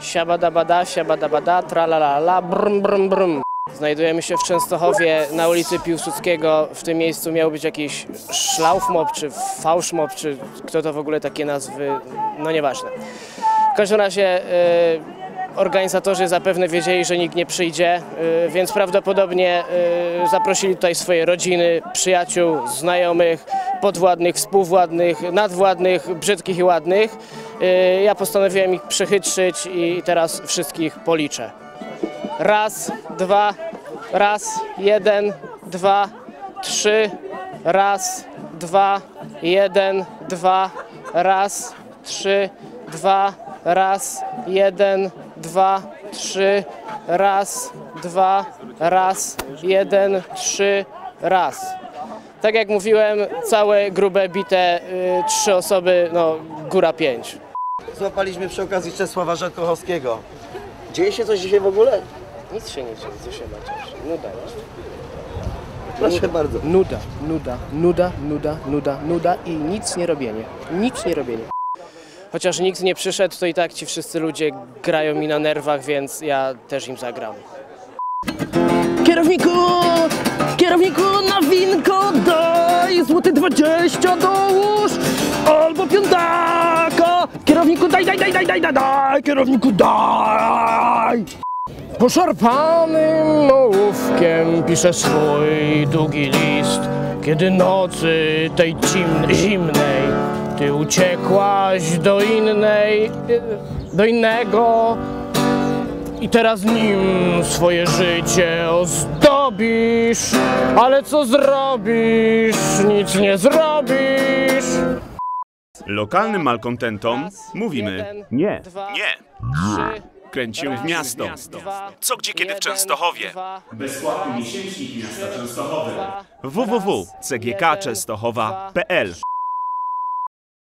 Siabadabada, siabadabada, tralalala, brum, brum, brum. Znajdujemy się w Częstochowie na ulicy Piłsudskiego. W tym miejscu miał być jakiś szlaufmop, czy fałszmop, czy kto to w ogóle takie nazwy, no nieważne. W każdym razie e, organizatorzy zapewne wiedzieli, że nikt nie przyjdzie, e, więc prawdopodobnie e, zaprosili tutaj swoje rodziny, przyjaciół, znajomych, podwładnych, współwładnych, nadwładnych, brzydkich i ładnych. E, Ja postanowiłem ich przechytrzyć i teraz wszystkich policzę. Raz, dwa, raz, jeden, dwa, trzy, raz, dwa, jeden, dwa, raz, trzy, dwa, raz, jeden, dwa, trzy, raz, dwa, raz, jeden, trzy, raz. Tak jak mówiłem, całe grube bite, y, trzy osoby, no góra pięć. Złapaliśmy przy okazji Czesława Żakochowskiego. Dzieje się coś dzisiaj w ogóle? Nic się nie dzieje, co się bacisz. Nuda. Proszę bardzo. Nuda, nuda, nuda, nuda, nuda, nuda i nic nie robienie. Nic nie robienie. Chociaż nikt nie przyszedł, to i tak ci wszyscy ludzie grają mi na nerwach, więc ja też im zagram. Kierowniku, kierowniku na złoty 20 dołóż albo piątaka. Kierowniku daj, daj, daj, daj, daj, daj, kierowniku daj. Poszarpanym ołówkiem piszę swój długi list, kiedy nocy tej cim- zimnej ty uciekłaś do innej, do innego i teraz nim swoje życie ozdobisz, ale co zrobisz, nic nie zrobisz. Lokalnym malkontentom mówimy jeden, nie. dwa, Nie. trzy, Kręcimy w miasto. dwa, Co, gdzie, kiedy w Częstochowie. Bezpłatny miesięcznik miasta Częstochowy. www.cgkczęstochowa.pl